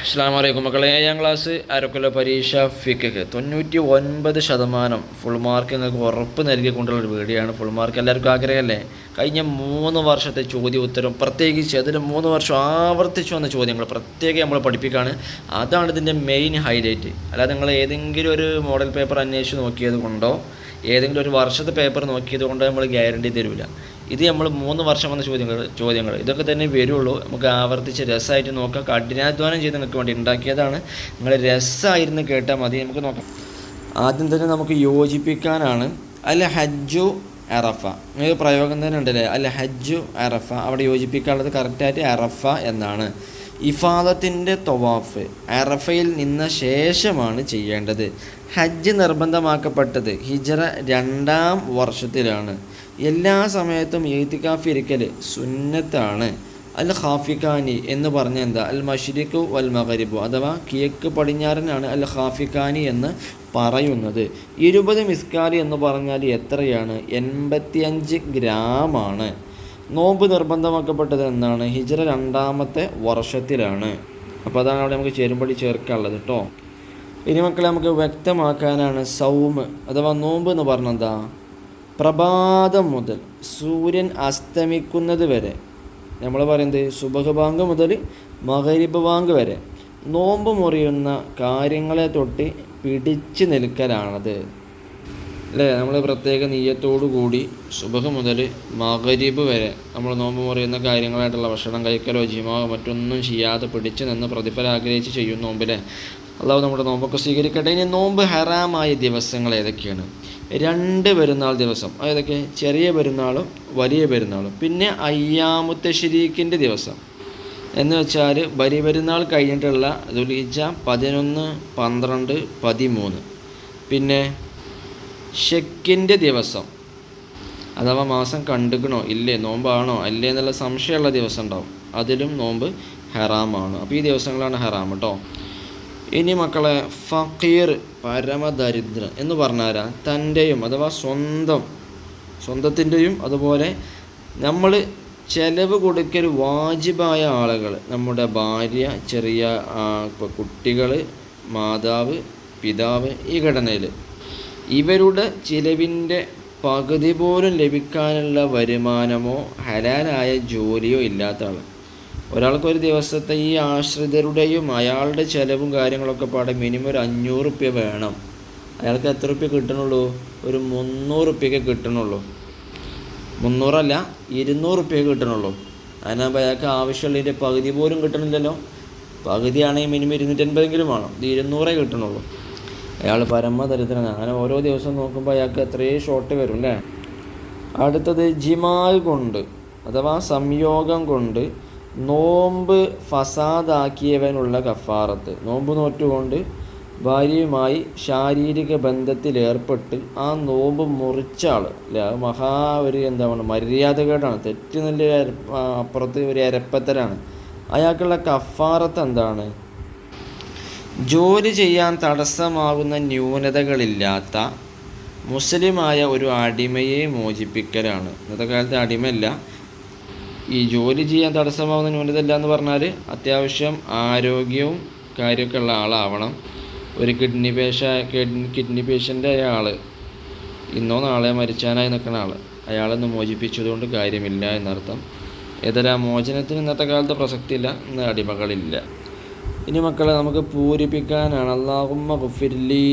അസ്സാം വലൈക്കും മക്കളെ ഏഴാം ക്ലാസ് അരക്കൊല്ല പരീക്ഷ ഫിക്ക് തൊണ്ണൂറ്റി ഒൻപത് ശതമാനം ഫുൾ മാർക്ക് നിങ്ങൾക്ക് ഉറപ്പ് നൽകിക്കൊണ്ടുള്ള ഒരു വീഡിയോയാണ് ഫുൾ മാർക്ക് എല്ലാവർക്കും ആഗ്രഹമല്ലേ? കഴിഞ്ഞ മൂന്ന് വർഷത്തെ ചോദ്യ ഉത്തരം പ്രത്യേകിച്ച് അതിൽ മൂന്ന് വർഷം ആവർത്തിച്ചു വന്ന ചോദ്യങ്ങൾ പ്രത്യേകം നമ്മൾ പഠിപ്പിക്കുകയാണ് അതാണ് ഇതിന്റെ മെയിൻ ഹൈലൈറ്റ് അല്ലാതെ നിങ്ങൾ ഏതെങ്കിലും ഒരു മോഡൽ പേപ്പർ അന്വേഷിച്ച് നോക്കിയത് കൊണ്ടോ ഏതെങ്കിലും ഒരു വർഷത്തെ പേപ്പർ നോക്കിയത് കൊണ്ടോ നമ്മൾ ഗ്യാരണ്ടി തരില്ല ഇത് നമ്മൾ മൂന്ന് വർഷം വന്ന ചോദ്യങ്ങൾ ചോദ്യങ്ങൾ. ഇതൊക്കെ തന്നെ വരുള്ളൂ. നമുക്ക് ആവർത്തിച്ച് രസമായിട്ട് നോക്കാം. കഠിനാധ്വാനം ചെയ്ത് നിങ്ങൾക്ക് വേണ്ടി ഉണ്ടാക്കിയതാണ്. നിങ്ങൾ രസമായിരുന്നു കേട്ടാൽ മതി. നമുക്ക് നോക്കാം. ആദ്യം തന്നെ നമുക്ക് യോജിപ്പിക്കാനാണ്. അല്ല ഹജ്ജു അറഫ. നിങ്ങൾക്ക് പ്രയോഗം തന്നെ ഉണ്ടല്ലേ? അല്ല ഹജ്ജു അറഫ. അവിടെ യോജിപ്പിക്കാനുള്ളത് കറക്റ്റായിട്ട് അറഫ എന്നാണ്. ഇഫാദത്തിന്റെ തൊവാഫ് അറഫയിൽ നിന്ന ശേഷമാണ് ചെയ്യേണ്ടത്. ഹജ്ജ് നിർബന്ധമാക്കപ്പെട്ടത് ഹിജറ രണ്ടാം വർഷത്തിലാണ്. എല്ലാ സമയത്തും എഴുത്തിക്കാഫ് ഇരിക്കൽ സുന്നത്താണ്. അൽ ഖാഫിഖാനി എന്ന് പറഞ്ഞ എന്താ? അൽ മഷ്രിഖു വൽ മകരിബു അഥവാ കിഴക്ക് പടിഞ്ഞാറനാണ് അൽ ഖാഫിഖാനി എന്ന് പറയുന്നത്. ഇരുപത് മിസ്കാലി എന്ന് പറഞ്ഞാൽ എത്രയാണ്? എൺപത്തിയഞ്ച് ഗ്രാമാണ്. നോമ്പ് നിർബന്ധമാക്കപ്പെട്ടത് എന്നാണ് ഹിജറ രണ്ടാമത്തെ വർഷത്തിലാണ്. അപ്പോൾ അതാണ് അവിടെ നമുക്ക് ചേരുമ്പടി ചേർക്കാനുള്ളത് കേട്ടോ ഇനി മക്കളെ നമുക്ക് വ്യക്തമാക്കാനാണ് സൗമ് അഥവാ നോമ്പ് എന്ന് പറഞ്ഞെന്താ പ്രഭാതം മുതൽ സൂര്യൻ അസ്തമിക്കുന്നത് വരെ. നമ്മൾ പറയുന്നത് സുബഹ് മുതൽ മകരിബ് ബാങ്ക് വരെ. നോമ്പ് മുറിയുന്ന കാര്യങ്ങളെ തൊട്ട് പിടിച്ചു നിൽക്കലാണത്. അല്ലേ? നമ്മൾ പ്രത്യേക നീയത്തോടു കൂടി സുബഹ് മുതൽ മകരിബ് വരെ നമ്മൾ നോമ്പ് മുറിയുന്ന കാര്യങ്ങളായിട്ടുള്ള ഭക്ഷണം കഴിക്കലോ ജിമോ മറ്റൊന്നും ചെയ്യാതെ പിടിച്ചു നിന്ന് പ്രതിഫലം ആഗ്രഹിച്ച് ചെയ്യും നോമ്പിലെ. അള്ളാഹു നമ്മുടെ നോമ്പൊക്കെ സ്വീകരിക്കട്ടെ. ഇനി നോമ്പ് ഹറാമായ ദിവസങ്ങൾ ഏതൊക്കെയാണ്? രണ്ട് പെരുന്നാൾ ദിവസം. ഏതൊക്കെ? ചെറിയ പെരുന്നാളും വലിയ പെരുന്നാളും. പിന്നെ അയ്യാമുത്ത ഷിരീഖിന്റെ ദിവസം. എന്ന് വെച്ചാൽ വലിയ പെരുന്നാൾ കഴിഞ്ഞിട്ടുള്ള ദുലീജ പതിനൊന്ന് പന്ത്രണ്ട് പതിമൂന്ന്. പിന്നെ ഷെക്കിന്റെ ദിവസം. അഥവാ മാസം കണ്ടുക്കണോ? ഇല്ലേ? നോമ്പാണോ? അല്ലേ എന്നുള്ള സംശയമുള്ള ദിവസം ഉണ്ടാവും. അതിലും നോമ്പ് ഹറാമാണ്. അപ്പോൾ ഈ ദിവസങ്ങളാണ് ഹറാം കേട്ടോ. ഇനി മക്കളെ ഫക്കീർ പരമദരിദ്രൻ എന്ന് പറഞ്ഞാരാ? തന്റെയും അഥവാ സ്വന്തം സ്വന്തത്തിന്റെയും അതുപോലെ നമ്മൾ ചെലവ് കൊടുക്കൽ വാജിബായ ആളുകൾ. നമ്മുടെ ഭാര്യ ചെറിയ കുട്ടികൾ മാതാവ് പിതാവ് ഈ ഘടനയിൽ. ഇവരുടെ ചിലവിന്റെ പകുതി പോലും ലഭിക്കാനുള്ള വരുമാനമോ ഹലാലായ ജോലിയോ ഇല്ലാത്ത ആൾ ഒരാൾക്ക് ഒരു ദിവസത്തെ ഈ ആശ്രിതരുടെയും അയാളുടെ ചിലവും കാര്യങ്ങളൊക്കെ പാടെ മിനിമം ഒരു അഞ്ഞൂറ് റുപ്യ വേണം. അയാൾക്ക് എത്ര റുപ്യ കിട്ടണുള്ളൂ? ഒരു മുന്നൂറ് റുപ്യക്ക് കിട്ടണുള്ളൂ. മുന്നൂറല്ല ഇരുന്നൂറ് റുപ്യ കിട്ടണുള്ളൂ. അതിനാകുമ്പോൾ അയാൾക്ക് ആവശ്യമുള്ളതിന്റെ പകുതി പോലും കിട്ടണില്ലല്ലോ. പകുതിയാണെങ്കിൽ മിനിമം ഇരുന്നൂറ്റൻപതെങ്കിലും വേണം. ഇത് ഇരുന്നൂറേ കിട്ടണുള്ളൂ. അയാൾ പരമദരിദ്രനാണ്. അങ്ങനെ ഓരോ ദിവസം നോക്കുമ്പോൾ അയാൾക്ക് എത്രയും ഷോർട്ട് വരും അല്ലേ? അടുത്തത് ജിമാൽ കൊണ്ട് അഥവാ സംയോഗം കൊണ്ട് നോമ്പ് ഫസാദാക്കിയവനുള്ള കഫാറത്ത്. നോമ്പ് നോറ്റുകൊണ്ട് ഭാര്യയുമായി ശാരീരിക ബന്ധത്തിൽ ഏർപ്പെട്ട് ആ നോമ്പ് മുറിച്ച ആൾ അല്ലെ? മഹാ ഒരു എന്താണ് മര്യാദകേടാണ്. തെറ്റ് നല്ല അപ്പുറത്ത് ഒരു എരപ്പത്തരാണ് അയാൾക്കുള്ള കഫാറത്ത് എന്താണ്? ജോലി ചെയ്യാൻ തടസ്സമാകുന്ന ന്യൂനതകളില്ലാത്ത മുസ്ലിമായ ഒരു അടിമയെ മോചിപ്പിക്കലാണ്. ഇന്നത്തെ കാലത്ത് അടിമയല്ല. ഈ ജോലി ചെയ്യാൻ തടസ്സമാവുന്ന ന്യൂനത ഇല്ല എന്ന് പറഞ്ഞാൽ അത്യാവശ്യം ആരോഗ്യവും കാര്യമൊക്കെ ഉള്ള ആളാവണം. ഒരു കിഡ്നി പേഷ കിഡ്നി കിഡ്നി പേഷ്യന്റായ ആൾ ഇന്നോ നാളെ മരിച്ചാനായി നിൽക്കുന്ന ആൾ അയാളൊന്ന് മോചിപ്പിച്ചതുകൊണ്ട് കാര്യമില്ല എന്നർത്ഥം. ഏതൊരാ മോചനത്തിന് ഇന്നത്തെ കാലത്ത് പ്രസക്തിയില്ല ഇന്ന് അടിമകളില്ല. ഇനി മക്കളെ നമുക്ക് പൂരിപ്പിക്കാനാണ്. അള്ളാഹുമ്മ ഗുഫിർലി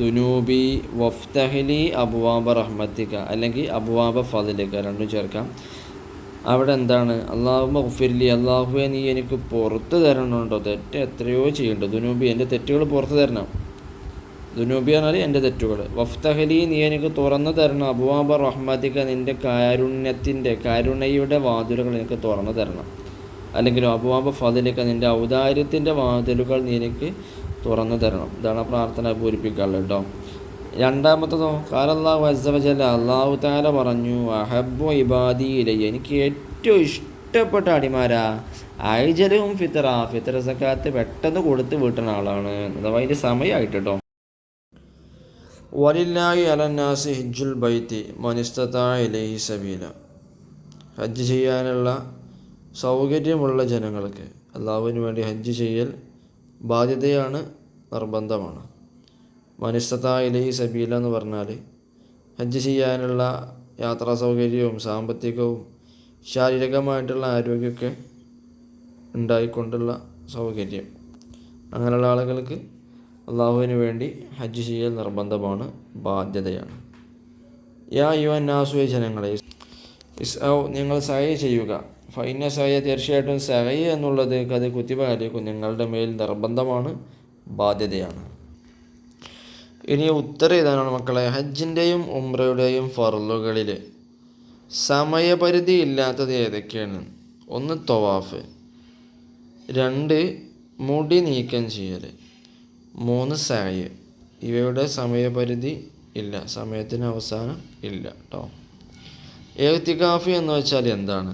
ദുനൂബി വഫ്തഹലി അബുവാബ റഹ്മത്തിക്ക അല്ലെങ്കിൽ അബുവാബ ഫതിലിക്ക രണ്ടും ചേർക്കാം. അവിടെ എന്താണ്? അള്ളാഹു ഗുഫിർലി അള്ളാഹുവെ നീ എനിക്ക് പുറത്ത് തരണമുണ്ടോ തെറ്റ് എത്രയോ ചെയ്യണ്ടോ ദുനൂബി എന്റെ തെറ്റുകൾ പുറത്ത് തരണം. ദുനൂബി പറഞ്ഞാൽ എന്റെ തെറ്റുകൾ. വഫ്തഹലി നീ എനിക്ക് തുറന്നു തരണം. അബുവാബ റഹ്മാദിക നിന്റെ കാരുണ്യത്തിന്റെ കാരുണയുടെ വാതിലുകൾ എനിക്ക് തുറന്നു തരണം. അല്ലെങ്കിൽ അബുവാബ ഫതിലിക്ക നിന്റെ ഔദാര്യത്തിന്റെ വാതിലുകൾ നീ എനിക്ക് തുറന്നു തരണം. ഇതാണ് പ്രാർത്ഥന പൂരിപ്പിക്കാനുള്ളത് കേട്ടോ. രണ്ടാമത്തതോ കാലല്ലാഹു അസവജല്ല അള്ളാഹു താല പറഞ്ഞു അഹബു ഇബാദി ഇലയ്യ എനിക്ക് ഏറ്റവും ഇഷ്ടപ്പെട്ട അടിമാരാ. ഐജലവും ഫിത്തറ ഫിത്തറ സക്കാത്ത് പെട്ടെന്ന് കൊടുത്ത് വീട്ടുന്ന ആളാണ്. അഥവാ അതിന്റെ സമയമായിട്ട് കേട്ടോ അലന്നാസി ഹിജുൽ ബൈത്തി മനിസ്തത്താ സബീല. ഹജ്ജ് ചെയ്യാനുള്ള സൗകര്യമുള്ള ജനങ്ങൾക്ക് അള്ളാഹുവിന് വേണ്ടി ഹജ്ജ് ചെയ്യൽ ബാധ്യതയാണ് നിർബന്ധമാണ്. മനുഷ്യത്തായിലെ ഈ സബീല എന്ന് പറഞ്ഞാൽ ഹജ്ജ് ചെയ്യാനുള്ള യാത്രാ സൗകര്യവും സാമ്പത്തികവും ശാരീരികമായിട്ടുള്ള ആരോഗ്യമൊക്കെ ഉണ്ടായിക്കൊണ്ടുള്ള സൗകര്യം. അങ്ങനെയുള്ള ആളുകൾക്ക് അള്ളാഹുവിന് വേണ്ടി ഹജ്ജ് ചെയ്യൽ നിർബന്ധമാണ് ബാധ്യതയാണ്. യാ യു നാസുയ ജനങ്ങളെ ഔ നിങ്ങൾ സഹയ ചെയ്യുക. ഫൈന സഹയ തീർച്ചയായിട്ടും സഹയ എന്നുള്ളത് അത് കുത്തിപാലിക്കും നിങ്ങളുടെ മേൽ നിർബന്ധമാണ് ബാധ്യതയാണ്. ഇനി ഉത്തരം ഏതാണ് മക്കളെ. ഹജ്ജിന്റെയും ഉംറയുടെയും ഫറലുകളിൽ സമയപരിധി ഇല്ലാത്തത് ഏതൊക്കെയാണ്? ഒന്ന് തൊവാഫ് രണ്ട് മുടി നീക്കം ചെയ്യൽ മൂന്ന് സായ് ഇവയുടെ സമയപരിധി ഇല്ല സമയത്തിന് അവസാനം ഇല്ല കേട്ടോ ഏത്തിക്കാഫി എന്ന് വെച്ചാൽ എന്താണ്?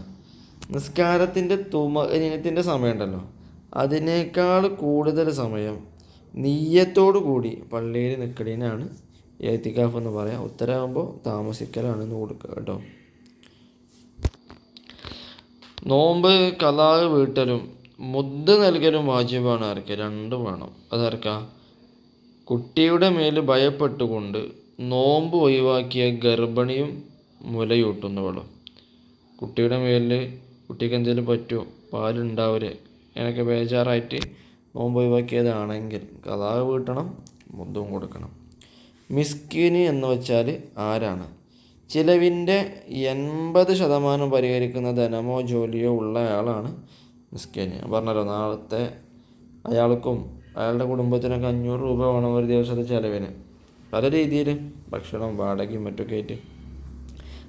നിസ്കാരത്തിന്റെ തുമ ഇനത്തിന്റെ സമയമുണ്ടല്ലോ. അതിനേക്കാൾ കൂടുതൽ സമയം നീയത്തോടു കൂടി പള്ളിയിൽ നിൽക്കലിനാണ് ഏത്തിക്കാഫ് എന്ന് പറയാം. ഉത്തരമാകുമ്പോൾ താമസിക്കലാണെന്ന് കൊടുക്കുക കേട്ടോ. നോമ്പ് കലാവ് വീട്ടലും മുദ്ദ് നൽകലും വാജിബാണ് ആർക്ക്? രണ്ടും വേണം. അതാർക്കാ? കുട്ടിയുടെ മേൽ ഭയപ്പെട്ടുകൊണ്ട് നോമ്പ് ഒഴിവാക്കിയ ഗർഭിണിയും മുലയൂട്ടുന്നവളും. കുട്ടിയുടെ മേലിൽ കുട്ടിക്ക് എന്തെങ്കിലും പറ്റുമോ? പാലുണ്ടാവരെ എനിക്ക് ബേജാറായിട്ട് നോമ്പ് ഒഴിവാക്കിയതാണെങ്കിൽ കഥാ വീട്ടണം മുദ്ദും കൊടുക്കണം. മിസ്കിന് എന്ന് വെച്ചാൽ ആരാണ്? ചിലവിന്റെ എൺപത് ശതമാനം പരിഹരിക്കുന്ന ധനമോ ജോലിയോ ഉള്ള അയാളാണ് മിസ്കിന്. പറഞ്ഞല്ലോ നാളത്തെ അയാൾക്കും അയാളുടെ കുടുംബത്തിനൊക്കെ അഞ്ഞൂറ് രൂപ വേണം ഒരു ദിവസത്തെ ചിലവിന്. പല രീതിയിൽ ഭക്ഷണം വാടകയും മറ്റൊക്കെ ആയിട്ട്.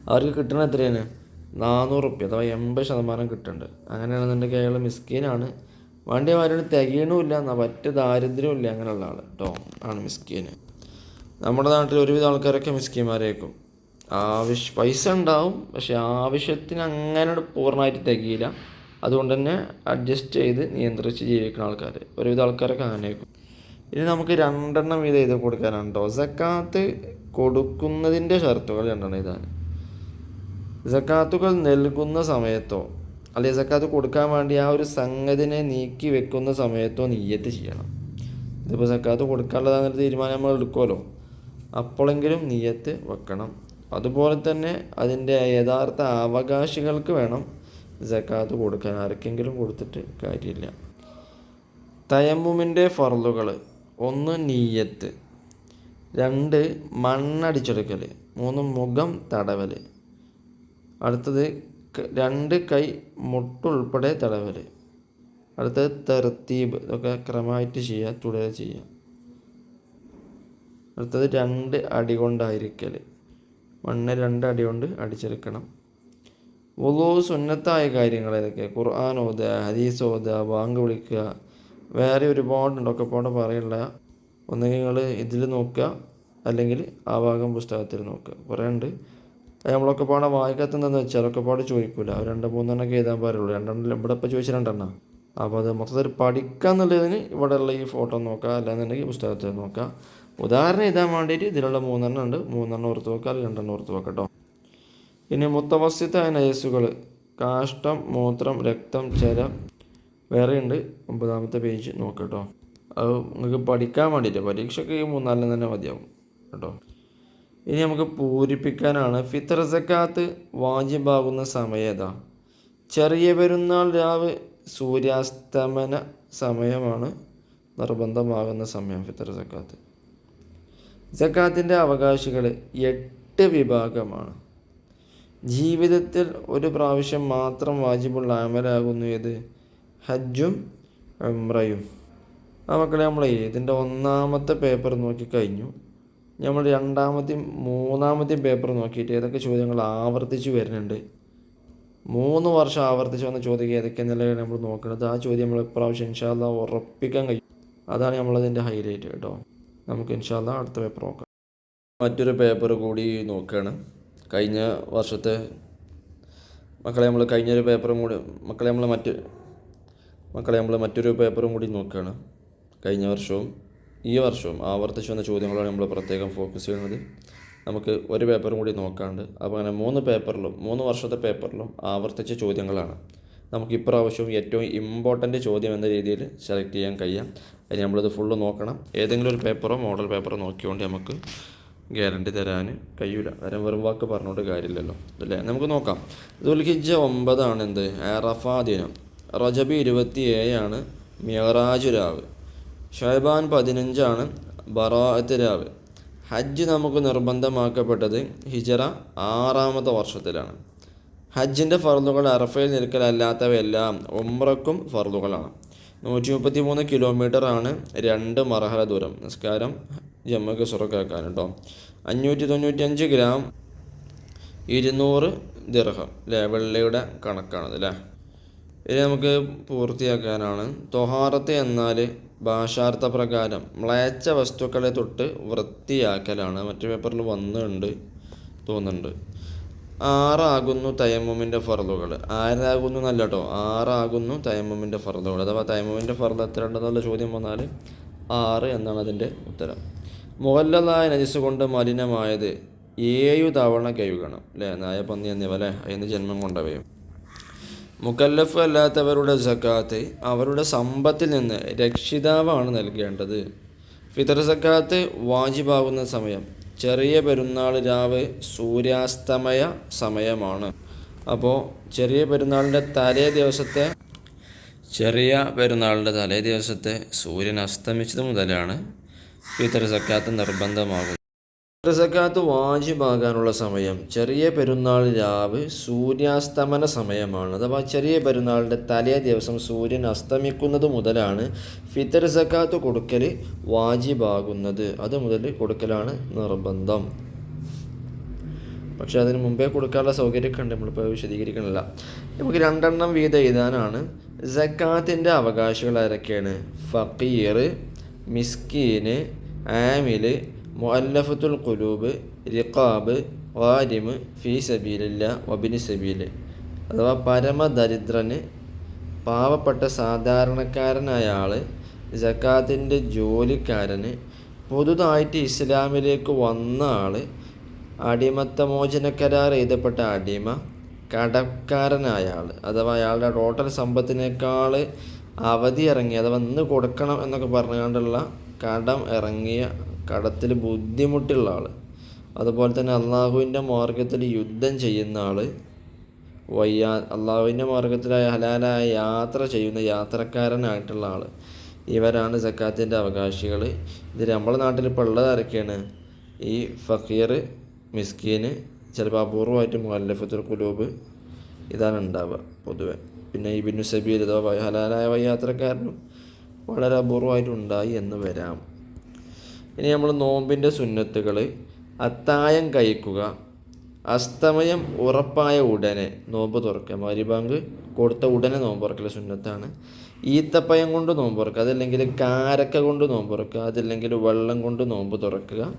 അവർക്ക് കിട്ടണ എത്രയാണ്? നാനൂറ് റുപ്യ അഥവാ എൺപത് ശതമാനം കിട്ടുന്നുണ്ട് അങ്ങനെയാണെന്നുണ്ടെങ്കിൽ അയാൾ മിസ്കീനാണ്. വണ്ടിമാരോട് തികയണമില്ല പറ്റ ദാരിദ്ര്യമില്ല അങ്ങനെയുള്ള ആൾ കേട്ടോ ആണ് മിസ്കീന്. നമ്മുടെ നാട്ടിൽ ഒരുവിധ ആൾക്കാരൊക്കെ മിസ്കീന്മാരേക്കും. ആവശ്യ പൈസ ഉണ്ടാവും പക്ഷെ ആവശ്യത്തിന് അങ്ങനെ പൂർണമായിട്ട് തികയില്ല. അതുകൊണ്ട് തന്നെ അഡ്ജസ്റ്റ് ചെയ്ത് നിയന്ത്രിച്ച് ജീവിക്കുന്ന ആൾക്കാർ ഒരുവിധ ആൾക്കാരൊക്കെ അങ്ങനെയായിരിക്കും. ഇനി നമുക്ക് രണ്ടെണ്ണം വീതം ഇത് കൊടുക്കാനാണ് കേട്ടോ സക്കാത്ത് കൊടുക്കുന്നതിന്റെ ഷർത്തുകൾ രണ്ടെണ്ണം ഇതാണ് സക്കാത്തുകൾ നൽകുന്ന സമയത്തോ അല്ലെങ്കിൽ സക്കാത്ത് കൊടുക്കാൻ വേണ്ടി ആ ഒരു സംഗതിനെ നീക്കി വെക്കുന്ന സമയത്തോ നീയത്ത് ചെയ്യണം. ഇതിപ്പോൾ സക്കാത്ത് കൊടുക്കാനുള്ളതാണെന്നൊരു തീരുമാനം നമ്മൾ എടുക്കുമല്ലോ. അപ്പോഴെങ്കിലും നീയത്ത് വെക്കണം. അതുപോലെ തന്നെ അതിന്റെ യഥാർത്ഥ അവകാശികൾക്ക് വേണം സക്കാത്ത് കൊടുക്കാൻ. ആർക്കെങ്കിലും കൊടുത്തിട്ട് കാര്യമില്ല. തയമ്മുമിന്റെ ഫറലുകൾ ഒന്ന് നീയത്ത്. രണ്ട് മണ്ണടിച്ചെടുക്കൽ മൂന്ന് മുഖം തടവൽ അടുത്തത് രണ്ട് കൈ മുട്ടുൾപ്പെടെ തടവൽ അടുത്തത് തെർത്തീബ്. ഇതൊക്കെ ക്രമമായിട്ട് ചെയ്യുക തുടരെ ചെയ്യുക. അടുത്തത് രണ്ട് അടി കൊണ്ടായിരിക്കൽ മണ്ണ് രണ്ട് അടി കൊണ്ട് അടിച്ചെടുക്കണം. വലു സുന്നത്തായ കാര്യങ്ങൾ ഏതൊക്കെ? ഖുർആൻ ഓതുക ഹദീസ് ഓതുക ബാങ്ക് വിളിക്കുക. വേറെ ഒരുപാടുണ്ട്. ഒക്കെ പാടെ പറയുള്ള ഒന്നുകിൽ നിങ്ങൾ ഇതിൽ നോക്കുക. അല്ലെങ്കിൽ ആ ഭാഗം പുസ്തകത്തിൽ നോക്കുക. കുറേ ഉണ്ട്. നമ്മളൊക്കെ പാടെ വായിക്കാത്തതെന്ന് വെച്ചാൽ ഒക്കെ പാടെ ചോദിക്കൂല. ഒരു രണ്ട് മൂന്നെണ്ണം എഴുതാൻ പാടുള്ളൂ. രണ്ടെണ്ണം ഇവിടെ ഇപ്പോൾ ചോദിച്ച രണ്ടെണ്ണം. അപ്പോൾ അത് മൊത്തത്തിൽ പഠിക്കുക എന്നുള്ളതിന് ഇവിടെയുള്ള ഈ ഫോട്ടോ നോക്കുക അല്ലാന്നുണ്ടെങ്കിൽ പുസ്തകത്തിൽ നോക്കുക ഉദാഹരണം എഴുതാൻ വേണ്ടിയിട്ട് ഇതിലുള്ള മൂന്നെണ്ണം ഉണ്ട്. മൂന്നെണ്ണം ഓർത്ത് വെക്കുക അല്ലെങ്കിൽ രണ്ടെണ്ണം ഓർത്ത് വെക്കുക കേട്ടോ ഇനി മുത്തവസ്യത്തായ നയസുകൾ കാഷ്ടം മൂത്രം രക്തം ചര വേറെയുണ്ട് ഒമ്പതാമത്തെ പേജ് നോക്കട്ടോ അത് നിങ്ങൾക്ക് പഠിക്കാൻ വേണ്ടിയിട്ട് പരീക്ഷയ്ക്ക് മൂന്നാലിന് തന്നെ മതിയാവും കേട്ടോ ഇനി നമുക്ക് പൂരിപ്പിക്കാനാണ്. ഫിത്തർ സക്കാത്ത് വാജിബാകുന്ന സമയതാ ചെറിയ പെരുന്നാൾ രാവ് സൂര്യാസ്തമന സമയമാണ് നിർബന്ധമാകുന്ന സമയം ഫിത്തർ സക്കാത്ത്. സക്കാത്തിന്റെ അവകാശികൾ എട്ട് വിഭാഗമാണ്. ജീവിതത്തിൽ ഒരു പ്രാവശ്യം മാത്രം വാജിബുള്ള അമലാകുന്നു ഏത്? ഹജ്ജും ഉംറയും. ആ മക്കളെ നമ്മൾ ഇതിന്റെ ഒന്നാമത്തെ പേപ്പർ നോക്കി കഴിഞ്ഞു. നമ്മൾ രണ്ടാമത്തെയും മൂന്നാമത്തെയും പേപ്പർ നോക്കിയിട്ട് ഏതൊക്കെ ചോദ്യങ്ങൾ ആവർത്തിച്ച് വരുന്നുണ്ട്. മൂന്ന് വർഷം ആവർത്തിച്ച് വന്ന ചോദ്യം ഏതൊക്കെയാണെന്നുള്ള നമ്മൾ നോക്കുന്നത്. ആ ചോദ്യം നമ്മൾ ഇപ്രാവശ്യം ഇൻഷാല്ല ഉറപ്പിക്കാൻ കഴിയും. അതാണ് നമ്മളതിന്റെ ഹൈലൈറ്റ് കേട്ടോ. നമുക്ക് ഇൻഷാല്ല അടുത്ത പേപ്പർ നോക്കാം. മറ്റൊരു പേപ്പർ കൂടി നോക്കുകയാണ്. കഴിഞ്ഞ വർഷത്തെ മക്കളെ നമ്മൾ കഴിഞ്ഞൊരു പേപ്പറും കൂടി മക്കളെ നമ്മൾ മറ്റ് മക്കളെ നമ്മൾ മറ്റൊരു പേപ്പറും കൂടി നോക്കുകയാണ്. കഴിഞ്ഞ വർഷവും ഈ വർഷവും ആവർത്തിച്ചു വന്ന ചോദ്യങ്ങളാണ് നമ്മൾ പ്രത്യേകം ഫോക്കസ് ചെയ്യുന്നത്. നമുക്ക് ഒരു പേപ്പറും കൂടി നോക്കാണ്ട് അപ്പോൾ അങ്ങനെ മൂന്ന് പേപ്പറിലും മൂന്ന് വർഷത്തെ പേപ്പറിലും ആവർത്തിച്ച ചോദ്യങ്ങളാണ്. നമുക്ക് ഇപ്രാവശ്യവും ഏറ്റവും ഇമ്പോർട്ടന്റ് ചോദ്യം എന്ന രീതിയിൽ സെലക്ട് ചെയ്യാൻ കഴിയാം. അതിന് നമ്മളിത് ഫുള്ള് നോക്കണം. ഏതെങ്കിലും ഒരു പേപ്പറോ മോഡൽ പേപ്പറോ നോക്കിക്കൊണ്ട് നമുക്ക് ഗ്യാരണ്ടി തരാൻ കഴിയില്ല കാരണം വെറും വാക്ക് പറഞ്ഞുകൊണ്ട് കാര്യമില്ലല്ലോ. അല്ലേ നമുക്ക് നോക്കാം. ദുൽഹിജ ഒമ്പതാണ് എന്ത് അറഫ ദിനം. റജബി ഇരുപത്തി ഏഴാണ് മിയറാജ് രാവ് ഷഹബാൻ പതിനഞ്ചാണ് ബറാഅത്ത് രാവ്. ഹജ്ജ് നമുക്ക് നിർബന്ധമാക്കപ്പെട്ടത് ഹിജറ ആറാമത്തെ വർഷത്തിലാണ്. ഹജ്ജിന്റെ ഫർദുകൾ അറഫയിൽ നിൽക്കലല്ലാത്തവയെല്ലാം ഉംറക്കും ഫർദുകളാണ്. നൂറ്റി മുപ്പത്തി മൂന്ന് കിലോമീറ്റർ ആണ് രണ്ട് മറഹല ദൂരം. നിസ്കാരം ജമ്മക്ക് സുറക്കാക്കാൻ കേട്ടോ അഞ്ഞൂറ്റി തൊണ്ണൂറ്റഞ്ച് ഗ്രാം ഇരുന്നൂറ് ദിർഹം. അല്ലേ വെള്ളയുടെ കണക്കാണത് അല്ലേ ഇനി നമുക്ക് പൂർത്തിയാക്കാനാണ്. തൊഹാറത്ത് എന്നാൽ ഭാഷാർത്ഥ പ്രകാരം മ്ലേച്ഛ വസ്തുക്കളെ തൊട്ട് വൃത്തിയാക്കലാണ്. മറ്റു പേപ്പറിൽ വന്നിട്ടുണ്ട് തോന്നുന്നുണ്ട്. ആറാകുന്നു തയമ്മുമിന്റെ ഫർദുകൾ. ആരാകുന്നു എന്നല്ല കേട്ടോ ആറാകുന്നു തയമ്മുമിന്റെ ഫർദുകൾ. അഥവാ തയമ്മുമിന്റെ ഫർദ് എത്ര ഉണ്ടെന്നുള്ള ചോദ്യം വന്നാൽ ആറ് എന്നാണ് അതിന്റെ ഉത്തരം. മുഹല്ലതായ നജിസ് കൊണ്ട് മലിനമായത് ഏഴു തവണ കഴുകണം അല്ലേ നായ പന്നി എന്നിവ അല്ലേ അതിന് ജന്മം കൊണ്ടവയും. മുക്കല്ലഫ് അല്ലാത്തവരുടെ സക്കാത്ത് അവരുടെ സമ്പത്തിൽ നിന്ന് രക്ഷിതാവാണ് നൽകേണ്ടത്. ഫിത്തർ സക്കാത്ത് വാജിബാകുന്ന സമയം ചെറിയ പെരുന്നാൾ രാവ് സൂര്യാസ്തമയ സമയമാണ്. അപ്പോൾ ചെറിയ പെരുന്നാളിന്റെ തലേ ദിവസത്തെ ചെറിയ പെരുന്നാളിന്റെ തലേ ദിവസത്തെ സൂര്യൻ അസ്തമിച്ചത് മുതലാണ് ഫിത്തർ സക്കാത്ത് നിർബന്ധമാകുന്നത്. സക്കാത്ത് വാജിബാകാനുള്ള സമയം. ചെറിയ പെരുന്നാൾ രാവ് സൂര്യാസ്തമന സമയമാണ്. അഥവാ ചെറിയ പെരുന്നാളിന്റെ തലേ ദിവസം സൂര്യൻ അസ്തമിക്കുന്നത് മുതലാണ് ഫിത്തർ സക്കാത്ത് കൊടുക്കൽ വാജിബാകുന്നത്. അത് മുതൽ കൊടുക്കലാണ് നിർബന്ധം. പക്ഷെ അതിന് മുമ്പേ കൊടുക്കാനുള്ള സൗകര്യമൊക്കെ ഉണ്ട്. നമ്മളിപ്പോൾ വിശദീകരിക്കണില്ല. നമുക്ക് രണ്ടെണ്ണം വീതം എഴുതാനാണ്. സക്കാത്തിന്റെ അവകാശികൾ ആരൊക്കെയാണ്? ഫക്കീർ മിസ്കീന് ആമിൽ മുഅല്ലഫത്തുൽ ഖുലൂബ് റിഖാബ് വാരിമ് ഫീ സബീലില്ല വബിന് സബീൽ. അഥവാ പരമദരിദ്രന് പാവപ്പെട്ട സാധാരണക്കാരനായ ആൾ ജക്കാത്തിന്റെ ജോലിക്കാരന് പുതുതായിട്ട് ഇസ്ലാമിലേക്ക് വന്ന ആൾ അടിമത്തമോചന കരാർ എഴുതപ്പെട്ട അടിമ കടക്കാരനായ ആൾ അഥവാ അയാളുടെ ടോട്ടൽ സമ്പത്തിനേക്കാൾ അവധി ഇറങ്ങി അഥവാ ഇന്ന് കൊടുക്കണം എന്നൊക്കെ പറഞ്ഞുകൊണ്ടുള്ള കടം ഇറങ്ങിയ കടത്തിൽ ബുദ്ധിമുട്ടുള്ള ആൾ അതുപോലെ തന്നെ അള്ളാഹുവിന്റെ മാർഗത്തിൽ യുദ്ധം ചെയ്യുന്ന ആൾ വയ്യാ അള്ളാഹുവിന്റെ മാർഗത്തിലായ ഹലാലായ യാത്ര ചെയ്യുന്ന യാത്രക്കാരനായിട്ടുള്ള ആൾ ഇവരാണ് സക്കാത്തിന്റെ അവകാശികൾ ഇത് നമ്മുടെ നാട്ടിൽ ഇപ്പോൾ ഉള്ളത് ആരൊക്കെയാണ്? ഈ ഫക്കീർ മിസ്കീന് ചിലപ്പോൾ അപൂർവമായിട്ട് മുല്ലഫത്തുൽ കുലൂബ് ഇതാണ് ഉണ്ടാവുക പൊതുവെ. പിന്നെ ഈ ബിന്നു സബീർ ഇതോ ഹലാലായ യാത്രക്കാരനും വളരെ അപൂർവമായിട്ടുണ്ടായി എന്ന് വരാം. ഇനി നമ്മൾ നോമ്പിന്റെ സുന്നത്തുകൾ. അത്തായം കഴിക്കുക. അസ്തമയം ഉറപ്പായ ഉടനെ നോമ്പ് തുറക്കുക. മരിബാങ്ക് കൊടുത്ത ഉടനെ നോമ്പ് തുറക്കല സുന്നത്താണ്. ഈത്തപ്പയം കൊണ്ട് നോമ്പ് തുറക്കുക. അതല്ലെങ്കിൽ കാരക്ക കൊണ്ട് നോമ്പ് തുറക്കുക. അതല്ലെങ്കിൽ വെള്ളം കൊണ്ട് നോമ്പ് തുറക്കുക.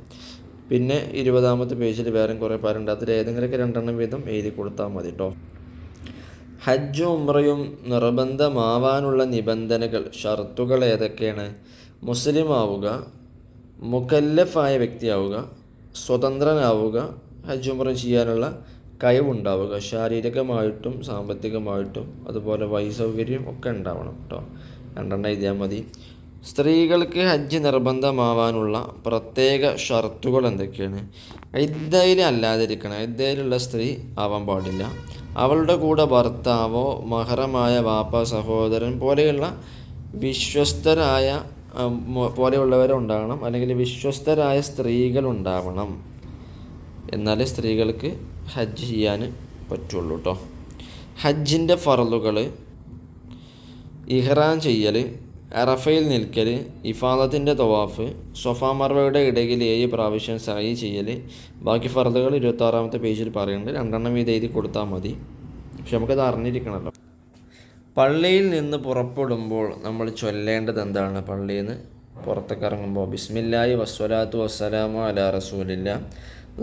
പിന്നെ ഇരുപതാമത്തെ പേജിൽ വേറെ കുറേ പേരുണ്ട് അതിൽ ഏതെങ്കിലുമൊക്കെ രണ്ടെണ്ണം വീതം എഴുതി കൊടുത്താൽ മതി കേട്ടോ ഹജ്ജും ഉമ്രയും നിർബന്ധമാവാനുള്ള നിബന്ധനകൾ ഷർത്തുകൾ ഏതൊക്കെയാണ്? മുസ്ലിം ആവുക മുക്കല്ലഫായ വ്യക്തിയാവുക സ്വതന്ത്രനാവുക ഹജ്ജ് ഉംറ ചെയ്യാനുള്ള കഴിവുണ്ടാവുക ശാരീരികമായിട്ടും സാമ്പത്തികമായിട്ടും അതുപോലെ വൈസൗകര്യം ഒക്കെ ഉണ്ടാവണം കേട്ടോ രണ്ടെണ്ണം എഴുതിയാൽ മതി. സ്ത്രീകൾക്ക് ഹജ്ജ് നിർബന്ധമാവാനുള്ള പ്രത്യേക ഷർത്തുകൾ എന്തൊക്കെയാണ്? ഇദ്ദയിൽ അല്ലാതിരിക്കണം. ഇദ്ദയിലുള്ള സ്ത്രീ ആവാൻ പാടില്ല. അവളുടെ കൂടെ ഭർത്താവോ മഹറമായ വാപ്പ സഹോദരൻ പോലെയുള്ള വിശ്വസ്തരായ പോലെയുള്ളവരുണ്ടാകണം. അല്ലെങ്കിൽ വിശ്വസ്തരായ സ്ത്രീകൾ ഉണ്ടാവണം എന്നാലേ സ്ത്രീകൾക്ക് ഹജ്ജ് ചെയ്യാൻ പറ്റുള്ളൂ കേട്ടോ ഹജ്ജിന്റെ ഫറലുകൾ ഇഹ്റാൻ ചെയ്യൽ അറഫയിൽ നിൽക്കൽ ഇഫാദത്തിന്റെ തവാഫ് സൊഫാ മർവയുടെ ഇടയിൽ ഏഴ് പ്രാവശ്യം സായി ചെയ്യൽ ബാക്കി ഫറലുകൾ ഇരുപത്താറാമത്തെ പേജിൽ പറയുന്നുണ്ട്. രണ്ടെണ്ണം ഇത് എഴുതി കൊടുത്താൽ മതി. പക്ഷെ നമുക്കത് അറിഞ്ഞിരിക്കണമല്ലോ. പള്ളിയിൽ നിന്ന് പുറപ്പെടുമ്പോൾ നമ്മൾ ചൊല്ലേണ്ടത് എന്താണ്? പള്ളിയിൽ നിന്ന് പുറത്തേക്ക് ഇറങ്ങുമ്പോൾ ബിസ്മില്ലായി വസ്വലാത്തു വസ്സലാമു അല റസൂലില്ല.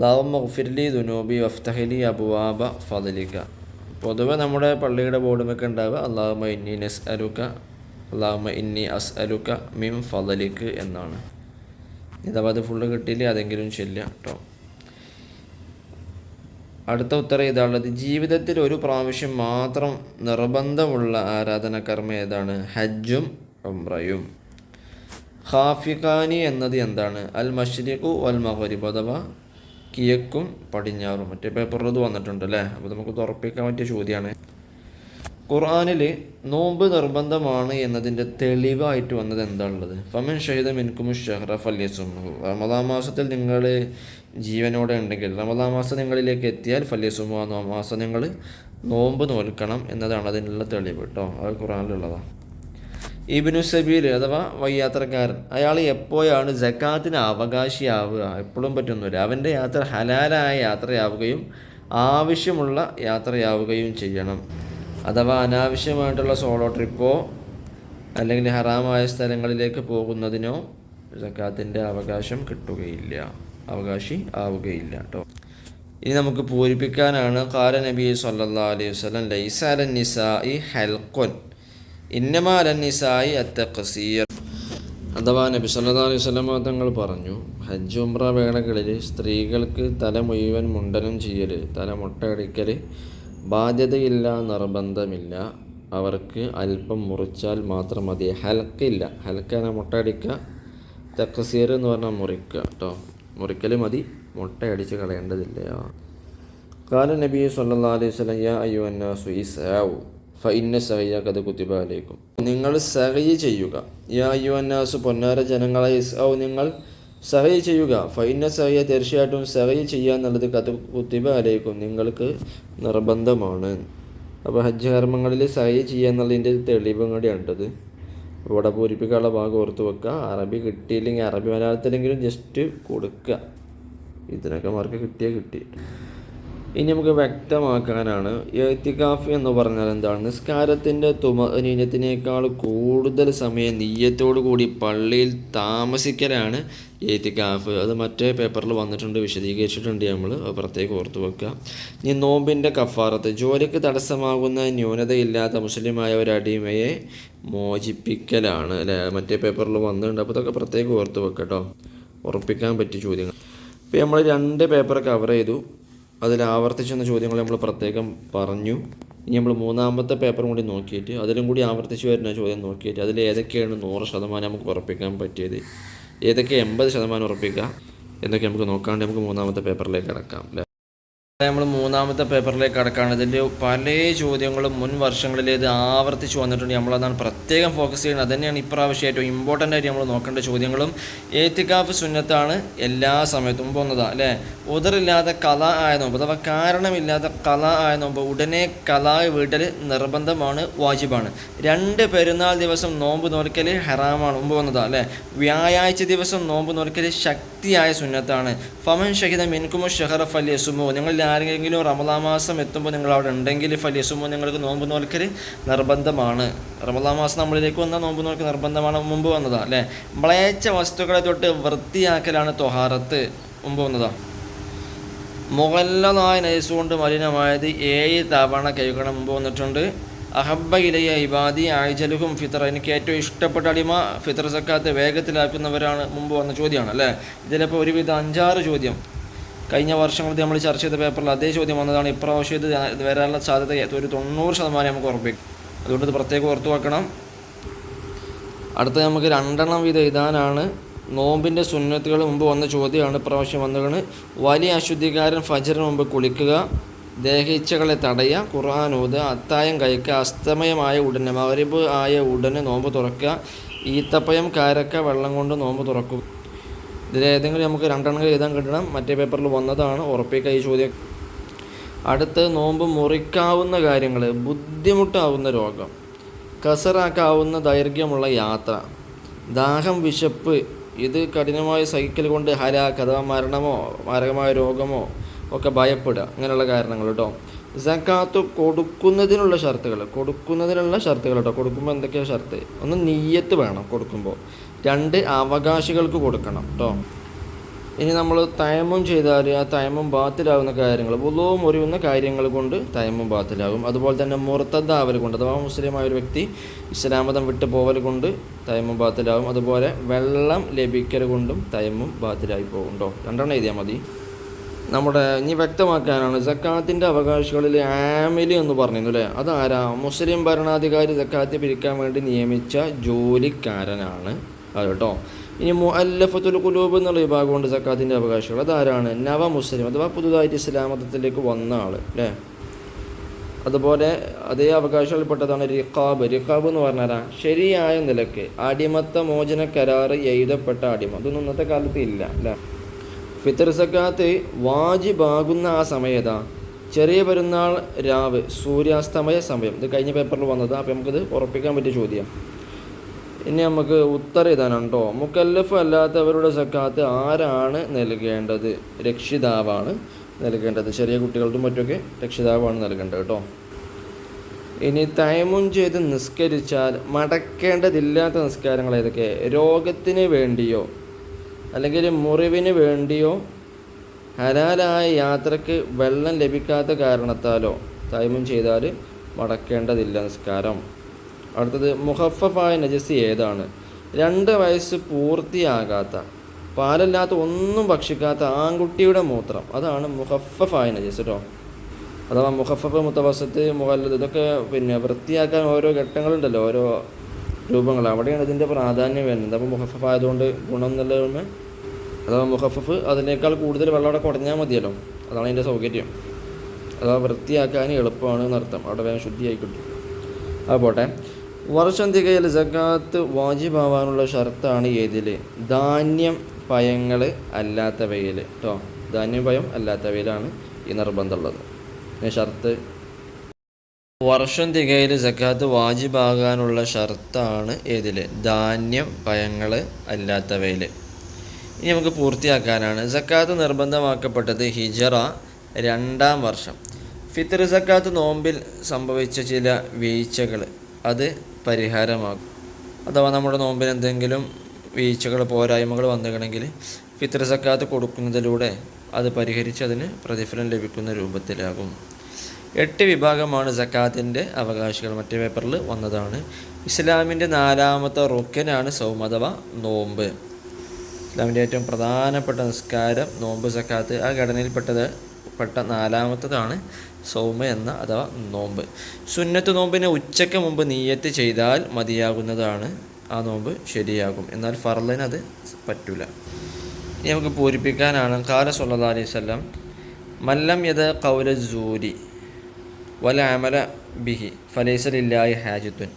ലാവമ്മ ഗുഫിർലി ദുനൂബി വഫ്തഹലി അബുവാബ ഫദലിക്ക പൊതുവെ നമ്മുടെ പള്ളിയുടെ ബോർഡുമൊക്കെ ഉണ്ടാവുക അള്ളാഹുമ ഇന്നി നസ് അലുക്ക അള്ളാഹുമ ഇന്നി അസ് അലുക്ക മിം ഫദലിക്ക് എന്നാണ്. ഇതപ്പോൾ അത് ഫുള്ള് കിട്ടിയില്ല? അതെങ്കിലും ചെല്ലുക കേട്ടോ അടുത്ത ഉത്തരം ഇതാണുള്ളത് ജീവിതത്തിൽ ഒരു പ്രാവശ്യം മാത്രം നിർബന്ധമുള്ള ആരാധന കർമ്മ ഏതാണ്? ഹജ്ജും ഉംറയും. ഹാഫിഖാനി എന്നത് എന്താണ്? അൽ മഷ്രിഖു അൽ മഹരിബ് അഥവാ കിഴക്കും പടിഞ്ഞാറും. മറ്റേ പേപ്പറിൽ ഇത് വന്നിട്ടുണ്ട് അല്ലേ? അപ്പോൾ നമുക്ക് തുറപ്പിക്കാൻ പറ്റിയ ചോദ്യമാണ്. ഖുർആാനിൽ നോമ്പ് നിർബന്ധമാണ് എന്നതിന്റെ തെളിവായിട്ട് വന്നത് എന്താണുള്ളത്? ഫമൻ ഷഹീദ് മിൻകും ഷഹ്റഫ് ഫല്യസുമു റമദാ മാസത്തിൽ നിങ്ങൾ ജീവനോടെ ഉണ്ടെങ്കിൽ റമദാ മാസം നിങ്ങളിലേക്ക് എത്തിയാൽ ഫല്യസുമു മാസം നിങ്ങൾ നോമ്പ് നോൽക്കണം എന്നതാണ് അതിനുള്ള തെളിവ് കേട്ടോ. അത് ഖുറാനിലുള്ളതാണ് ഇബിനു സബീർ അഥവാ വയ്യാത്രക്കാരൻ അയാൾ എപ്പോഴാണ് ജക്കാത്തിന് അവകാശിയാവുക? എപ്പോഴും പറ്റുന്നില്ല അവന്റെ യാത്ര ഹലാലായ യാത്രയാവുകയും ആവശ്യമുള്ള യാത്രയാവുകയും ചെയ്യണം. അഥവാ അനാവശ്യമായിട്ടുള്ള സോളോ ട്രിപ്പോ അല്ലെങ്കിൽ ഹറാമായ സ്ഥലങ്ങളിലേക്ക് പോകുന്നതിനോ ജക്കാത്തിന്റെ അവകാശം കിട്ടുകയില്ല. അവകാശി ആവുകയില്ല കേട്ടോ ഇനി നമുക്ക് പൂരിപ്പിക്കാനാണ്. കാല നബി സല്ലാ അലൈഹി വസ്ലം ലൈസാലൻ നിസായി ഹൽക്കൊൻ ഇന്നമാലൻ നിസായി അത്തഖസീർ. അഥവാ നബി സല്ലാ അലൈഹി വസ്ലമ തങ്ങൾ പറഞ്ഞു ഹജ്ജ് ഉംറ വേളകളിൽ സ്ത്രീകൾക്ക് തല മുഴുവൻ മുണ്ടനം ചെയ്യൽ തല മുട്ടയടിക്കൽ ബാധ്യതയില്ല നിർബന്ധമില്ല. അവർക്ക് അല്പം മുറിച്ചാൽ മാത്രം മതി. ഹൽക്കില്ല ഹൽക്കാന മുട്ടയടിക്കുക തക്കസീർ എന്ന് പറഞ്ഞാൽ മുറിക്കുക കേട്ടോ മുറിക്കൽ മതി. മുട്ടയടിച്ച് കളയേണ്ടതില്ല. കാല നബി സല്ലാ അലൈഹി യാ നിങ്ങൾ സഹയ് ചെയ്യുക. യാ അയ്യോ പൊന്നാര ജനങ്ങളെ നിങ്ങൾ സഹയ് ചെയ്യുക. ഫൈന സഹയ തീർച്ചയായിട്ടും സഹയ് ചെയ്യുക എന്നുള്ളത് കഥ കുത്തിബ അലേക്കും. നിങ്ങൾക്ക് നിർബന്ധമാണ്. അപ്പോൾ ഹജ്ജ് കർമ്മങ്ങളിൽ സഹയ് ചെയ്യുക എന്നുള്ളതിന്റെ തെളിവും കൂടിയാണിട്ടത് ഇവിടെ പൂരിപ്പിക്കാനുള്ള ഭാഗം ഓർത്ത് വെക്കുക. അറബി കിട്ടിയില്ലെങ്കിൽ അറബി മലയാളത്തിലെങ്കിലും ജസ്റ്റ് കൊടുക്കുക. ഇതിനൊക്കെ മാർക്ക് കിട്ടിയേ കിട്ടി. ഇനി നമുക്ക് വ്യക്തമാക്കാനാണ്. എത്തിക്കാഫ് എന്ന് പറഞ്ഞാൽ എന്താണ്? നിസ്കാരത്തിന്റെ തുമനീനത്തിനേക്കാൾ കൂടുതൽ സമയം നീയത്തോടു കൂടി പള്ളിയിൽ താമസിക്കലാണ് എത്തിക്കാഫ്. അത് മറ്റേ പേപ്പറിൽ വന്നിട്ടുണ്ട് വിശദീകരിച്ചിട്ടുണ്ട് നമ്മൾ. പ്രത്യേകം ഓർത്ത് വെക്കുക. ഇനി നോമ്പിന്റെ കഫാറത്ത്. ജോലിക്ക് തടസ്സമാകുന്ന ന്യൂനതയില്ലാത്ത മുസ്ലിമായ ഒരു അടിമയെ മോചിപ്പിക്കലാണ് അല്ലേ? മറ്റേ പേപ്പറിൽ വന്നിട്ടുണ്ട്. അപ്പോൾ ഇതൊക്കെ പ്രത്യേകം ഓർത്ത് വെക്കട്ടോ. ഉറപ്പിക്കാൻ പറ്റിയ ചോദ്യങ്ങൾ. ഇപ്പോൾ നമ്മൾ രണ്ട് പേപ്പർ കവർ ചെയ്തു. അതിൽ ആവർത്തിച്ചെന്ന ചോദ്യങ്ങൾ നമ്മൾ പ്രത്യേകം പറഞ്ഞു. ഇനി നമ്മൾ മൂന്നാമത്തെ പേപ്പറും കൂടി നോക്കിയിട്ട് അതിലും കൂടി ആവർത്തിച്ച് വരുന്ന ചോദ്യം നോക്കിയിട്ട് അതിൽ ഏതൊക്കെയാണ് നൂറ് ശതമാനം നമുക്ക് ഉറപ്പിക്കാൻ പറ്റിയത്? ഏതൊക്കെ എൺപത് ശതമാനം ഉറപ്പിക്കുക? എന്നൊക്കെ നമുക്ക് നോക്കാണ്ട് നമുക്ക് മൂന്നാമത്തെ പേപ്പറിലേക്ക് കിടക്കാം നമ്മൾ മൂന്നാമത്തെ പേപ്പറിലേക്ക് കടക്കാണ്. ഇതിന്റെ പല ചോദ്യങ്ങളും മുൻ വർഷങ്ങളിലേത് ആവർത്തിച്ച് വന്നിട്ടുണ്ട്. നമ്മളതാണ് പ്രത്യേകം ഫോക്കസ് ചെയ്യുന്നത്. അതുതന്നെയാണ് ഇപ്രാവശ്യം ഏറ്റവും ഇമ്പോർട്ടന്റ് ആയിട്ട് നമ്മൾ നോക്കേണ്ട ചോദ്യങ്ങളും. ഏത്തിക്കാഫ് സുന്നത്താണ് എല്ലാ സമയത്തും പോകുന്നതാണ് അല്ലേ? ഉദറില്ലാതെ കല ആയ നോമ്പ് അഥവാ കാരണമില്ലാത്ത കല ആയ നോമ്പ് ഉടനെ കല വീട്ടൽ നിർബന്ധമാണ് വാജിബാണ്. രണ്ട് പെരുന്നാൾ ദിവസം നോമ്പ് നോൽക്കൽ ഹറാമാണ് മുമ്പ് വന്നതാണ് അല്ലേ? വ്യാഴാഴ്ച ദിവസം നോമ്പ് നോൽക്കൽ ശക്തിയായ സുന്നത്താണ്. ഫമൻ ഷഹിദ മിൻകുമു അലി ഫലിയസുമോ നിങ്ങളിൽ ആരെങ്കിലും റമദാ മാസം എത്തുമ്പോൾ നിങ്ങൾ അവിടെ ഉണ്ടെങ്കിൽ ഫലിയസുമ്പോൾ നിങ്ങൾക്ക് നോമ്പ് നോൽക്കൽ നിർബന്ധമാണ്. റമദാ മാസം നമ്മളിലേക്ക് വന്നാൽ നോമ്പ് നോൽക്കൽ നിർബന്ധമാണ് മുമ്പ് വന്നതാണ് അല്ലേ? മ്ലേച്ച വസ്തുക്കളെ തൊട്ട് വൃത്തിയാക്കലാണ് തൊഹാറത്ത് മുമ്പ് വന്നതാണ് മുഗല്ലതായ നൈസ് കൊണ്ട് മലിനമായത് ഏഴ് തവണ കൈകണം മുമ്പ് വന്നിട്ടുണ്ട്. അഹബ്ബ ഇലയ ഇബാദി ആഴ്ചലുഹും ഫിത്ര എനിക്ക് ഏറ്റവും ഇഷ്ടപ്പെട്ട അടിമ ഫിത്ര സക്കാത്ത് വേഗത്തിലാക്കുന്നവരാണ് മുമ്പ് വന്ന ചോദ്യമാണ് അല്ലേ? ഇതിലിപ്പോൾ ഒരുവിധം അഞ്ചാറ് ചോദ്യം. കഴിഞ്ഞ വർഷങ്ങളിൽ നമ്മൾ ചർച്ച ചെയ്ത പേപ്പറിൽ അതേ ചോദ്യം വന്നതാണ് ഇപ്രാവശ്യം ഇത് വരാനുള്ള സാധ്യത ഒരു തൊണ്ണൂറ് ശതമാനം നമുക്ക് ഉറപ്പിക്കും. അതുകൊണ്ട് ഇത് പ്രത്യേകം ഓർത്തു വെക്കണം. അടുത്ത നമുക്ക് രണ്ടെണ്ണം വീതം എഴുതാനാണ്. നോമ്പിന്റെ സുന്നത്തുകൾ മുമ്പ് വന്ന ചോദ്യമാണ് ഇപ്രാവശ്യം വന്നതാണ്. വലിയ അശുദ്ധിക്കാരൻ ഫജറിന് മുമ്പ് കുളിക്കുക ദേഹിച്ചകളെ തടയുക ഖുർആൻ ഊത് അത്തായം കഴിക്കുക അസ്തമയമായ ഉടനെ മകരിബ് ആയ ഉടനെ നോമ്പ് തുറക്കുക ഈത്തപ്പയം കാരക്ക വെള്ളം കൊണ്ട് നോമ്പ് തുറക്കുക ഇതിലേതെങ്കിലും നമുക്ക് രണ്ടെണ്ണം എഴുതാൻ കിട്ടണം. മറ്റേ പേപ്പറിൽ വന്നതാണ്. ഉറപ്പിക്കുക ഈ ചോദ്യം. അടുത്ത് നോമ്പ് മുറിക്കാവുന്ന കാര്യങ്ങൾ ബുദ്ധിമുട്ടാവുന്ന രോഗം. കസറാക്കാവുന്ന ദൈർഘ്യമുള്ള യാത്ര. ദാഹം വിശപ്പ്. ഇത് കഠിനമായ സൈക്കിൾ കൊണ്ട് ഹരാക്ക് അഥവാ മരണമോ മാരകമായ രോഗമോ ഒക്കെ ഭയപ്പെടുക. അങ്ങനെയുള്ള കാരണങ്ങൾ കേട്ടോ സക്കാത്ത് കൊടുക്കുന്നതിനുള്ള ഷർത്തുകൾ. കൊടുക്കുന്നതിനുള്ള ഷർത്തുകൾ കേട്ടോ കൊടുക്കുമ്പോൾ എന്തൊക്കെയാണ് ഷർത്ത്? ഒന്ന് നീയത്ത് വേണം കൊടുക്കുമ്പോൾ രണ്ട് അവകാശികൾക്ക് കൊടുക്കണം കേട്ടോ ഇനി നമ്മൾ തയമം ചെയ്താൽ ആ തയമം ബാത്തിലാവുന്ന കാര്യങ്ങൾ ഉള്ളവും മുറിയുന്ന കാര്യങ്ങൾ കൊണ്ട് തയമം ബാത്തിലാകും. അതുപോലെ തന്നെ മുർത്തദ്ദാവൽ കൊണ്ട് അഥവാ മുസ്ലിമായ ഒരു വ്യക്തി ഇസ്ലാമതം വിട്ട് പോവൽ കൊണ്ട് തയമം ബാത്തിലാവും അതുപോലെ വെള്ളം ലഭിക്കൽ കൊണ്ടും തയമം ബാത്തിലായി പോകുന്നുണ്ടോ രണ്ടെണ്ണം എഴുതിയാൽ മതി. നമ്മുടെ ഇനി വ്യക്തമാക്കാനാണ് സക്കാത്തിന്റെ അവകാശികളിൽ ആമിലി എന്ന് പറഞ്ഞിരുന്നു അല്ലേ അതാരാ? മുസ്ലിം ഭരണാധികാരി സക്കാത്ത് പിരിക്കാൻ വേണ്ടി നിയമിച്ച ജോലിക്കാരനാണ്. അത് കേട്ടോ. ഇനി മുഅല്ലഫത്തുൽ കുലൂബ് എന്നുള്ള വിഭാഗമുണ്ട് സക്കാത്തിന്റെ അവകാശികൾ അതാരാണ്? നവ മുസ്ലിം അഥവാ പുതുതായിട്ട് ഇസ്ലാം മതത്തിലേക്ക് വന്ന ആൾ അല്ലേ? അതുപോലെ അതേ അവകാശങ്ങളിൽപ്പെട്ടതാണ് റിഖാബ്. റിഖാബ് എന്ന് പറഞ്ഞാൽ ശരിയായ നിലയ്ക്ക് അടിമത്ത മോചന കരാർ എഴുതപ്പെട്ട അടിമ. അതൊന്നും ഇന്നത്തെ കാലത്ത് ഇല്ല അല്ലേ? ഫിത്തർ സക്കാത്ത് വാജിബാകുന്ന ആ സമയതാ ചെറിയ പെരുന്നാൾ രാവ് സൂര്യാസ്തമയ സമയം. ഇത് കഴിഞ്ഞ പേപ്പറിൽ വന്നത്. അപ്പോൾ നമുക്കിത് ഉറപ്പിക്കാൻ പറ്റിയ ചോദ്യം. ഇനി നമുക്ക് ഉത്തരം ഇതാണ് കേട്ടോ മുക്കല്ലഫ് അല്ലാത്തവരുടെ സക്കാത്ത് ആരാണ് നൽകേണ്ടത്? രക്ഷിതാവാണ് നൽകേണ്ടത്. ചെറിയ കുട്ടികൾക്കും മറ്റൊക്കെ രക്ഷിതാവാണ് നൽകേണ്ടത് കേട്ടോ ഇനി തയമും ചെയ്ത് നിസ്കരിച്ചാൽ മടക്കേണ്ടതില്ലാത്ത നിസ്കാരങ്ങൾ ഏതൊക്കെ? രോഗത്തിന് വേണ്ടിയോ? അല്ലെങ്കിൽ മുറിവിന് വേണ്ടിയോ? ഹലാലായ യാത്രയ്ക്ക് വെള്ളം ലഭിക്കാത്ത കാരണത്താലോ? തൈമം ചെയ്താൽ മടക്കേണ്ടതില്ല നിസ്കാരം. അടുത്തത് മുഹഫഫായ നജസ് ഏതാണ്? രണ്ട് വയസ്സ് പൂർത്തിയാകാത്ത പാലല്ലാത്ത ഒന്നും ഭക്ഷിക്കാത്ത ആൺകുട്ടിയുടെ മൂത്രം. അതാണ് മുഹഫഫായ നജസ് കേട്ടോ അഥവാ മുഹഫഫ് മുത്തവസത്ത് മുഹല്ലത് ഇതൊക്കെ പിന്നെ വൃത്തിയാക്കാൻ ഓരോ ഘട്ടങ്ങളുണ്ടല്ലോ ഓരോ രൂപങ്ങൾ. അവിടെയാണ് ഇതിന്റെ പ്രാധാന്യം വരുന്നത്. അപ്പോൾ മുഹഫഫ് ആയതുകൊണ്ട് ഗുണം എന്നുള്ളതുകൊണ്ട് അഥവാ മുഹഫഫ് അതിനേക്കാൾ കൂടുതൽ വെള്ളം അവിടെ കുടഞ്ഞാൽ മതിയല്ലോ. അതാണ് അതിന്റെ സൗകര്യം. അഥവാ വൃത്തിയാക്കാൻ എളുപ്പമാണ് എന്നർത്ഥം. അവിടെ വേഗം ശുദ്ധിയായി കിട്ടും അത് പോട്ടെ. വർഷം ജക്കാത്ത് സക്കാത്ത് വാജിബാവാനുള്ള ഷർത്താണ് ഏതിൽ ധാന്യം പയങ്ങൾ അല്ലാത്തവയിൽ കേട്ടോ ധാന്യം പയം അല്ലാത്തവയിലാണ് ഈ നിർബന്ധമുള്ളത്. ഷർത്ത്. വർഷം തികയിൽ സക്കാത്ത് വാജിബാകാനുള്ള ഷർത്താണ് ഏതിൽ ധാന്യം പയങ്ങൾ അല്ലാത്തവയിൽ ഇനി നമുക്ക് പൂർത്തിയാക്കാനാണ്. സക്കാത്ത് നിർബന്ധമാക്കപ്പെട്ടത് ഹിജറ രണ്ടാം വർഷം. ഫിത്തർ സക്കാത്ത് നോമ്പിൽ സംഭവിച്ച ചില വീഴ്ചകൾ അത് പരിഹാരമാകും. അഥവാ നമ്മുടെ നോമ്പിന് എന്തെങ്കിലും വീഴ്ചകൾ പോരായ്മകൾ വന്നിട്ടുണ്ടെങ്കിൽ ഫിത്തർ സക്കാത്ത് കൊടുക്കുന്നതിലൂടെ അത് പരിഹരിച്ച് അതിന് പ്രതിഫലം ലഭിക്കുന്ന രൂപത്തിലാകും. എട്ട് വിഭാഗമാണ് സക്കാത്തിന്റെ അവകാശികൾ. മറ്റേ പേപ്പറിൽ വന്നതാണ്. ഇസ്ലാമിന്റെ നാലാമത്തെ റുക്കനാണ് സൗം അഥവാ നോമ്പ്. ഇസ്ലാമിന്റെ ഏറ്റവും പ്രധാനപ്പെട്ട നിസ്കാരം നോമ്പ് സക്കാത്ത്. ആ ഘടനയിൽപ്പെട്ടത് പെട്ട നാലാമത്തതാണ് സൗമ എന്ന അഥവാ നോമ്പ്. സുന്നത്ത് നോമ്പിനെ ഉച്ചയ്ക്ക് മുമ്പ് നീയത്ത് ചെയ്താൽ മതിയാകുന്നതാണ് ആ നോമ്പ് ശരിയാകും. എന്നാൽ ഫർലിന് അത് പറ്റൂല. ഇനി നമുക്ക് പൂരിപ്പിക്കാനാണ്. കാല സുല്ലാ അലൈഹി മല്ലം യത് കൗല സൂരി വല അമല ബിഹി ഫലൈസലില്ലായി ഹാജിത്തുൻ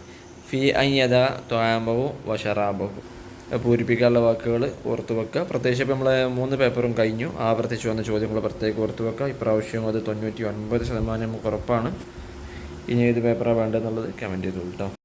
ഫി അയ്യത ത്വാമവു വഷറാബഹു പൂരിപ്പിക്കാനുള്ള വാക്കുകൾ ഓർത്ത് വെക്കുക. പ്രത്യേകിച്ച് ഇപ്പോൾ നമ്മളെ മൂന്ന് പേപ്പറും കഴിഞ്ഞു. ആവർത്തിച്ച് വന്ന ചോദ്യങ്ങൾ പ്രത്യേകം ഓർത്ത് വെക്കുക. ഇപ്രാവശ്യം അത് തൊണ്ണൂറ്റി ഒൻപത് ശതമാനം കുറപ്പാണ് ഇനി ഏത് പേപ്പറാണ് വേണ്ടതെന്നുള്ളത് കമന്റ് ചെയ്തോളൂ കേട്ടോ